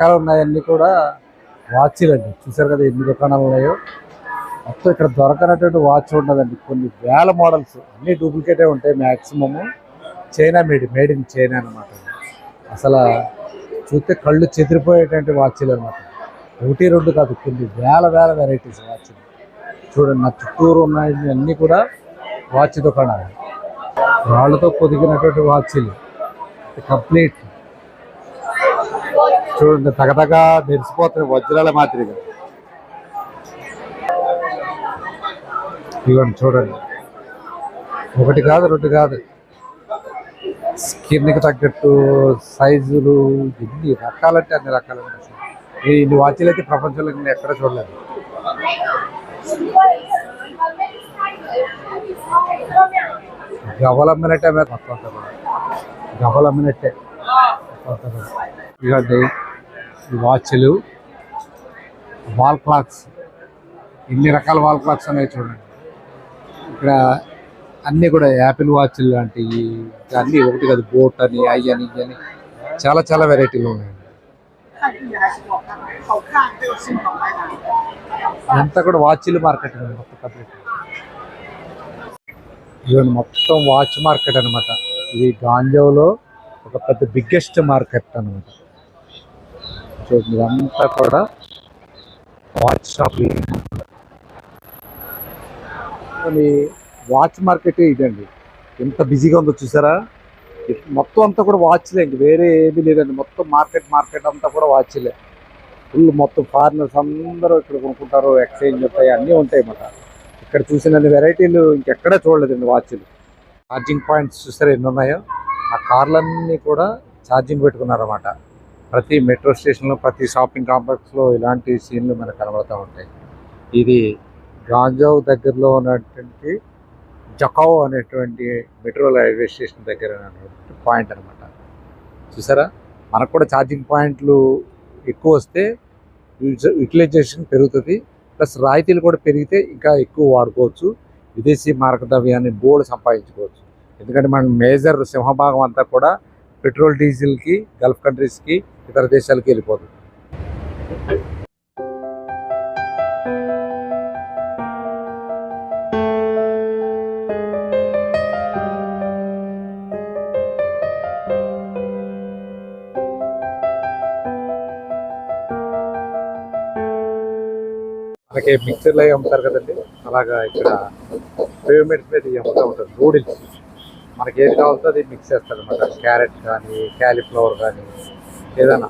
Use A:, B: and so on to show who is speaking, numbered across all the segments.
A: వెనకాల ఉన్నాయన్నీ కూడా. వాచీలు అండి చూసారు కదా ఎన్ని దుకాణాలు ఉన్నాయో. మొత్తం ఇక్కడ దొరకనటువంటి వాచ్ ఉండదండి కొన్ని వేల మోడల్స్ అన్ని డూప్లికేటే ఉంటాయి maximum China made made in China అనమాట అసలు చూస్తే కళ్ళు చెదిరిపోయేటువంటి వాచ్లు అనమాట ఒకటి రెండు కాదు కొన్ని వేల వేల వెరైటీస్ వాచ్లు చూడండి నా చుట్టూరు ఉన్నాయి అన్నీ కూడా వాచ్ దుకాణాలు. రాళ్ళతో పొదిగినటువంటి వాచ్లు కంప్లీట్ చూడండి తగతగా మెరిసిపోతున్నాయి వజ్రాల మాదిరిగా. ఇవ్వండి చూడండి. ఒకటి కాదు రెండు కాదు. స్కిన్కి తగ్గట్టు సైజులు ఎన్ని రకాలంటే అన్ని రకాలు ఇన్ని వాచీలు అయితే ప్రపంచంలో నేను ఎక్కడ చూడలేదు. గవలమ్మినట్టే మీద మొత్తం గవలమ్మినట్టే మొత్తం అంతా కూడా. ఇదిగోండి ఈ వాచ్లు వాల్ క్లాక్స్ ఎన్ని రకాల వాల్ క్లాక్స్ అనేవి చూడండి. ఇక్కడ అన్నీ కూడా యాపిల్ వాచ్లు లాంటివి అన్నీ ఒకటి కాదు బోట్ అని ఐ అని e అని చాలా చాలా వెరైటీలు
B: ఉన్నాయి.
A: అంతా కూడా వాచ్లు మార్కెట్ మొత్తం కంప్లీట్ ఇవన్నీ మొత్తం వాచ్ మార్కెట్ అనమాట ఇది గాంజావ్లో ఒక పెద్ద బిగ్గెస్ట్ మార్కెట్ అనమాట చూడండి ఇదంతా కూడా వాచ్ షాప్ వాచ్ మార్కెట్ ఇదండి. ఎంత బిజీగా ఉందో చూసారా? మొత్తం అంతా కూడా వాచ్లే ఇంక వేరే ఏమీ లేదండి. మొత్తం మార్కెట్ మార్కెట్ అంతా కూడా వాచ్లే. ఫుల్ మొత్తం ఫారినర్స్ అందరూ ఇక్కడ కొనుక్కుంటారు ఎక్స్చేంజ్ ఉంటాయి అన్నీ ఉంటాయి అన్నమాట. ఇక్కడ చూసిన వెరైటీలు ఇంకెక్కడా చూడలేదండి వాచ్లు. ఛార్జింగ్ పాయింట్స్ చూసారా ఎన్ని ఉన్నాయో? ఆ కార్లన్నీ కూడా ఛార్జింగ్ పెట్టుకున్నారన్నమాట. ప్రతి మెట్రో స్టేషన్లో ప్రతి షాపింగ్ కాంప్లెక్స్లో ఇలాంటి సీన్లు మనకు కనబడుతూ ఉంటాయి. ఇది గాంజావ్ దగ్గరలో ఉన్నటువంటి జకావ్ అనేటువంటి మెట్రో రైల్వే స్టేషన్ దగ్గర ఉన్నటువంటి పాయింట్ అనమాట చూసారా? మనకు కూడా ఛార్జింగ్ పాయింట్లు ఎక్కువ వస్తే యూటిలైజేషన్ పెరుగుతుంది. ప్లస్ రాయితీలు కూడా పెరిగితే ఇంకా ఎక్కువ వాడుకోవచ్చు. విదేశీ మార్గద్రవ్యాన్ని బోర్డు సంపాదించుకోవచ్చు. ఎందుకంటే మన మేజర్ సింహభాగం అంతా కూడా పెట్రోల్ డీజిల్కి గల్ఫ్ కంట్రీస్కి ఇతర దేశాలకి వెళ్ళిపోతుంది. మనకి మిక్సర్లో అవి అమ్ముతారు కదండి. అలాగా ఇక్కడ పేమెంట్స్ మీద అమ్ముతూ ఉంటారు. నూడిల్స్ మనకి ఏది కావాల్సో అది మిక్స్ చేస్తారు అనమాట క్యారెట్ కానీ క్యాలీఫ్లవర్ కానీ ఏదైనా.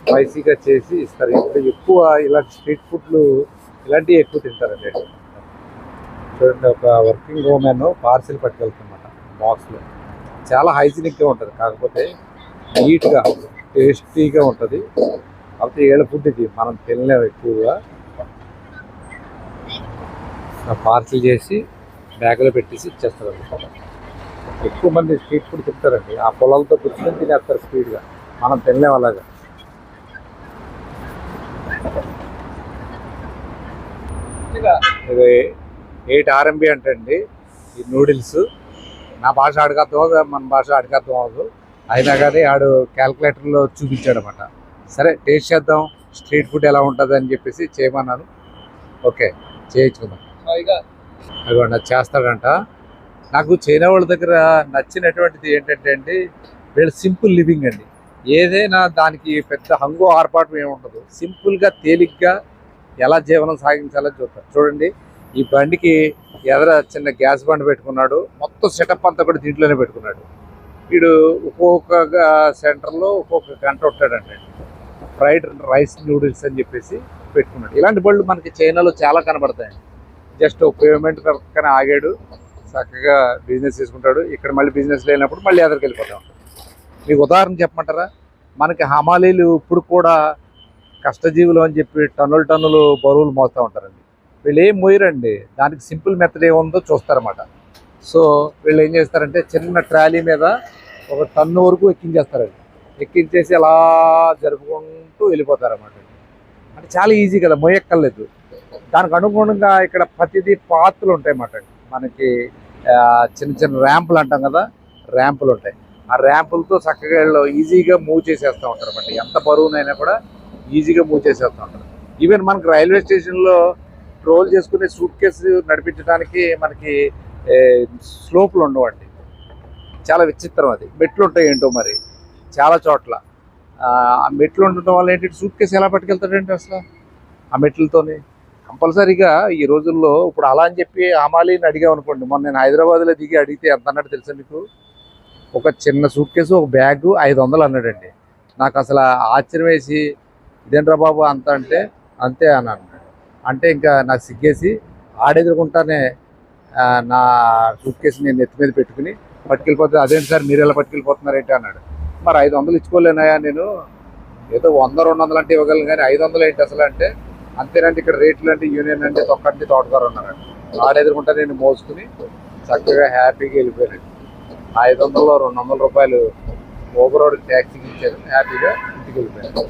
A: స్పైసీగా చేసి ఇస్తారు. ఇప్పుడు ఎక్కువ ఇలాంటి స్ట్రీట్ ఫుడ్లు ఇలాంటివి ఎక్కువ తింటారండి. చూడండి ఒక వర్కింగ్ ఉమెన్ పార్సిల్ పట్టుకెళ్తుందన్నమాట బాక్స్లో చాలా హైజీనిక్గా ఉంటుంది. కాకపోతే నీట్గా టేస్టీగా ఉంటుంది. కాకపోతే ఏళ్ళ ఫుడ్ ఇది. మనం తినలేము ఎక్కువగా. పార్సిల్ చేసి బ్యాగ్లో పెట్టేసి ఇచ్చేస్తారు ఎక్కువ మంది స్ట్రీట్ ఫుడ్ తింటారండి. ఆ పొలాలతో కూర్చొని తినేస్తారు స్పీడ్గా. మనం తినలేం అలాగా. ఇది ఎయిట్ ఆర్ఎంబి అంటండి. ఈ నూడిల్స్. నా భాష అడగద్దు మన భాష అడగద్దు అవ్వదు. అయినా కానీ ఆడు క్యాల్కులేటర్లో చూపించాడు అనమాట సరే టేస్ట్ చేద్దాం. స్ట్రీట్ ఫుడ్ ఎలా ఉంటుంది అని చెప్పేసి చేయమన్నాను. ఓకే చేయించుకుందాం. అదిగోండి అది చేస్తాడంట. నాకు చైనా వాళ్ళ దగ్గర నచ్చినటువంటిది ఏంటంటే అండి వీళ్ళు సింపుల్ లివింగ్ అండి. ఏదైనా దానికి పెద్ద హంగు ఆర్పాటు ఏమి ఉండదు. సింపుల్గా తేలిగ్గా ఎలా జీవనం సాగించాలో చూస్తారు చూడండి ఈ బండికి ఎదర చిన్న గ్యాస్ బండ్ పెట్టుకున్నాడు. మొత్తం సెటప్ అంతా కూడా దీంట్లోనే పెట్టుకున్నాడు. వీడు ఒక్కొక్క సెంటర్లో ఒక్కొక్క గంట ఉంటాడంటే. ఫ్రైడ్ రైస్ నూడిల్స్ అని చెప్పేసి పెట్టుకున్నాడు. ఇలాంటి బళ్ళు మనకి చైనాలో చాలా కనబడతాయి జస్ట్ పేమెంట్ పక్కన ఆగాడు. చక్కగా బిజినెస్ చేసుకుంటాడు. ఇక్కడ మళ్ళీ బిజినెస్ లేనప్పుడు మళ్ళీ ఎదరికి వెళ్ళిపోతా ఉంటాడు. మీకు ఉదాహరణ చెప్పమంటారా? మనకి హమాలీలు ఇప్పుడు కూడా కష్టజీవులు అని చెప్పి టన్నులు టన్నులు బరువులు మోస్తూ ఉంటారండి. వీళ్ళు ఏం మోయరండి దానికి సింపుల్ మెథడ్ ఏముందో చూస్తారన్నమాట. సో వీళ్ళు ఏం చేస్తారంటే చిన్న ట్రాలీ మీద ఒక టన్ను వరకు ఎక్కించేస్తారండి. ఎక్కించేసి అలా జరుపుకుంటూ వెళ్ళిపోతారన్నమాట. అంటే చాలా ఈజీ కదా మోయక్కర్లేదు దానికి అనుగుణంగా ఇక్కడ ప్రతిదీ పాత్రలు ఉంటాయి అన్నమాట మనకి చిన్న చిన్న ర్యాంపులు అంటాం కదా ర్యాంపులు ఉంటాయి. ఆ ర్యాంపులతో చక్కగా వీళ్ళు ఈజీగా మూవ్ చేసేస్తూ ఉంటారు అనమాట ఎంత బరువునైనా కూడా ఈజీగా మూవ్ చేసేస్తూ ఉంటారు. ఈవెన్ మనకి రైల్వే స్టేషన్లో ట్రోల్ చేసుకునే సూట్ కేసు నడిపించడానికి మనకి స్లోపులు ఉండవండి. చాలా విచిత్రం అది. మెట్లు ఉంటాయి ఏంటో మరి? చాలా చోట్ల. ఆ మెట్లు ఉండటం వల్ల ఏంటి? సూట్ కేసు ఎలా పట్టుకెళ్తాడంటే అసలు? ఆ మెట్లతోనే? కంపల్సరీగా ఈ రోజుల్లో ఇప్పుడు అలా అని చెప్పి హమాలీని అడిగాం అనుకోండి. మొన్న నేను హైదరాబాద్లో దిగి అడిగితే ఎంత అన్నట్టు తెలుసా మీకు ఒక చిన్న సూట్ కేసు ఒక బ్యాగ్ ఐదు వందలు అన్నాడండి. నాకు అసలు ఆశ్చర్యం వేసి ఇదేంట్రా బాబు అంత అంటే? అంతే అని అన్నాడు. అంటే ఇంకా నాకు సిగ్గేసి ఆడెదురుకుంటానే నా సూట్ కేసు నేను నెత్తి మీద పెట్టుకుని పట్టుకెళ్ళిపోతే అదేంటి సార్ మీరు ఎలా పట్టుకెళ్ళిపోతున్నారు ఏంటి? అన్నాడు. మరి ఐదు వందలు ఇచ్చుకోలేనాయా నేను? ఏదో వంద రెండు వందలు అంటే ఇవ్వగలను కానీ ఐదు వందలు ఏంటి అసలు అంటే? అంతేనంటే ఇక్కడ రేట్లు అంటే యూనియన్ అంటే తొక్కంటే తోటగారు ఉన్నారండి ఆడెదురుకుంటా నేను మోసుకుని చక్కగా హ్యాపీగా వెళ్ళిపోయాను. ఐదు వందలు రెండు వందల రూపాయలు ఓవర్ ట్యాక్సీకి ఇచ్చారు. హ్యాపీగా ఇంటికి వెళ్ళిపోయాను.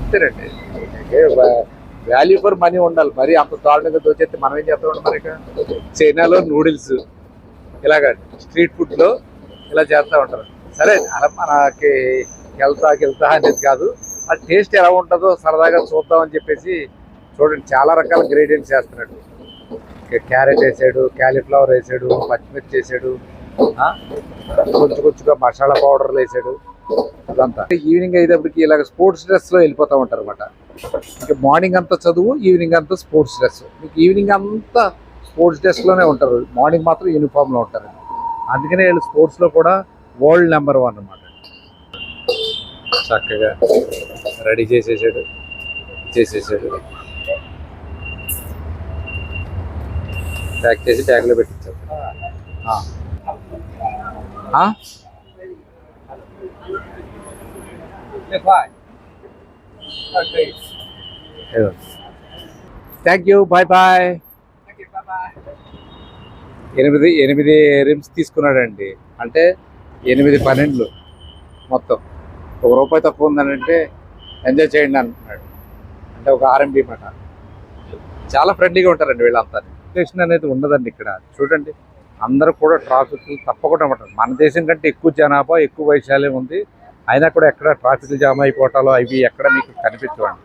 A: అంతేనండి. వాల్యూ ఫర్ మనీ ఉండాలి. మరి అంత దారుణంగా దోచేస్తే మనం ఏం చేస్తామండి మరి ఇక? చైనాలో నూడిల్స్. ఇలాగ స్ట్రీట్ ఫుడ్లో ఇలా చేస్తూ ఉంటారు. సరే అలా మనకి వెళ్తా వెళ్తా అనేది కాదు. ఆ టేస్ట్ ఎలా ఉంటుందో సరదాగా చూద్దామని చెప్పేసి చూడండి చాలా రకాల గ్రేడియంట్స్ వేస్తున్నాడు. క్యారెట్ వేసాడు క్యాలీఫ్లవర్ వేసాడు పచ్చిమిర్చి వేసాడు కొంచెం కొంచెంగా మసాలా పౌడర్లు వేసాడు ఇదంతా ఈవినింగ్ అయ్యేటప్పటికి ఇలాగ స్పోర్ట్స్ డ్రెస్లో వెళ్ళిపోతూ ఉంటారు అనమాట ఇంకా మార్నింగ్ అంతా చదువు ఈవినింగ్ అంతా స్పోర్ట్స్ డ్రెస్. మీకు ఈవినింగ్ అంతా స్పోర్ట్స్ డ్రెస్లోనే ఉంటారు. మార్నింగ్ మాత్రం యూనిఫామ్లో ఉంటారు. అందుకనే వీళ్ళు స్పోర్ట్స్లో కూడా వరల్డ్ నెంబర్ వన్ అనమాట చక్కగా రెడీ చేసేసాడు చేసేసాడు. ప్యాక్ చేసి. ఆ? ఏదో. థ్యాంక్ యూ బాయ్ బాయ్ ఎనిమిది ఎనిమిది రిమ్స్ తీసుకున్నాడండి. అంటే ఎనిమిది పన్నెండులు మొత్తం. ఒక రూపాయి తక్కువ ఉందని అంటే ఎంజాయ్ చేయండి అంటున్నాడు అంటే ఒక ఆర్ఎంబి మాట. చాలా ఫ్రెండ్లీగా ఉంటారండి వీళ్ళంతా. స్టేషన్ అనేది ఉండదండి ఇక్కడ. చూడండి అందరూ కూడా ట్రాఫిక్ తప్పకుండా ఉంటారు. మన దేశం కంటే ఎక్కువ జనాభా ఎక్కువ వైశాల్యం ఉంది. అయినా కూడా ఎక్కడ ట్రాఫిక్ జామ్ అయిపోవటాలు అవి ఎక్కడ మీకు కనిపించవండి.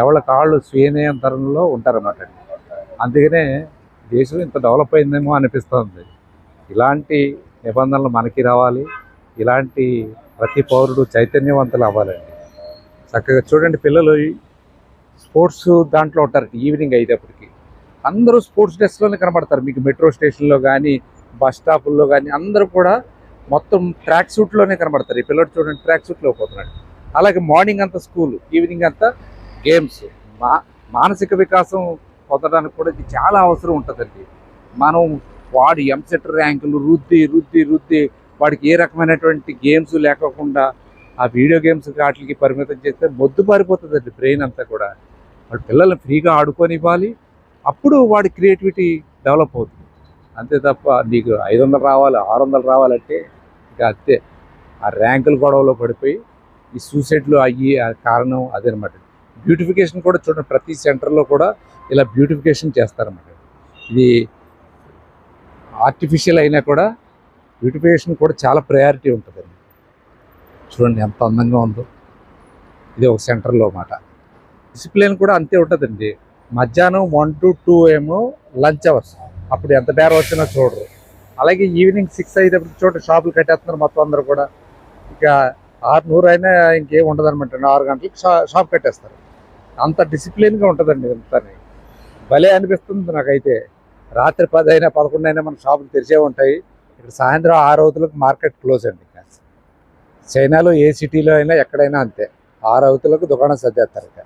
A: ఎవరి కాళ్ళు స్వీనియంత్రణలో ఉంటారన్నమాట అందుకనే దేశం ఇంత డెవలప్ అయిందేమో అనిపిస్తుంది. ఇలాంటి నిబంధనలు మనకి రావాలి. ఇలాంటి ప్రతి పౌరుడు చైతన్యవంతులు అవ్వాలండి. చక్కగా చూడండి పిల్లలు స్పోర్ట్స్ దాంట్లో ఉంటారు. ఈవినింగ్ అయ్యేటప్పటికి. అందరూ స్పోర్ట్స్ డ్రెస్లోనే కనబడతారు. మీకు మెట్రో స్టేషన్లో కానీ బస్ స్టాపుల్లో కానీ అందరూ కూడా మొత్తం ట్రాక్ సూట్లోనే కనబడతారు. ఈ పిల్లడు చూడండి ట్రాక్ సూట్లో పోతున్నాడు అలాగే మార్నింగ్ అంతా స్కూల్ ఈవినింగ్ అంతా గేమ్స్. మా మానసిక వికాసం పొందడానికి కూడా ఇది చాలా అవసరం ఉంటుందండి. మనం వాడు ఎంసెట్ ర్యాంకులు రుద్ది రుద్ది రుద్ది వాడికి ఏ రకమైనటువంటి గేమ్స్ లేకోకుండా ఆ వీడియో గేమ్స్ వాటికి పరిమితం చేస్తే మొద్దు పారిపోతుందండి బ్రెయిన్ అంతా కూడా. వాడు పిల్లల్ని ఫ్రీగా ఆడుకొనివ్వాలి. అప్పుడు వాడి క్రియేటివిటీ డెవలప్ అవుతుంది. అంతే తప్ప నీకు ఐదు వందలు రావాలి ఆరు వందలు రావాలంటే ఇంకా అంతే. ఆ ర్యాంకుల గొడవలో పడిపోయి ఈ సూసైడ్లు అయ్యి ఆ కారణం అదనమాట. బ్యూటిఫికేషన్ కూడా చూడండి ప్రతి సెంటర్లో కూడా ఇలా బ్యూటిఫికేషన్ చేస్తారన్నమాట. ఇది ఆర్టిఫిషియల్ అయినా కూడా బ్యూటిఫికేషన్ కూడా చాలా ప్రయారిటీ ఉంటుందండి చూడండి ఎంత అందంగా ఉందో. ఇది ఒక సెంటర్లో మాట డిసిప్లిన్ కూడా అంతే ఉంటుందండి. మధ్యాహ్నం వన్ టు టూ ఏమో లంచ్ అవర్స్ అప్పుడు ఎంత బేర వచ్చినా చూడరు. అలాగే ఈవినింగ్ సిక్స్ అయ్యేటప్పుడు చోట షాపులు కట్టేస్తున్నారు మొత్తం అందరూ కూడా. ఇక ఆరు నూరు అయినా ఇంకేం ఉండదు అనమాట ఆరు గంటలకు షా షాప్ కట్టేస్తారు. అంత డిసిప్లిన్గా ఉంటుందండి ఇదంతా. భలే అనిపిస్తుంది నాకైతే. రాత్రి పది అయినా పదకొండు అయినా మన షాపులు తెరిచే ఉంటాయి. ఇక్కడ సాయంత్రం ఆరు అవుతులకు మార్కెట్ క్లోజ్ అండి చైనాలో ఏ సిటీలో అయినా ఎక్కడైనా అంతే. ఆరు అవుతులకు దుకాణం సర్దేస్తారు ఇక.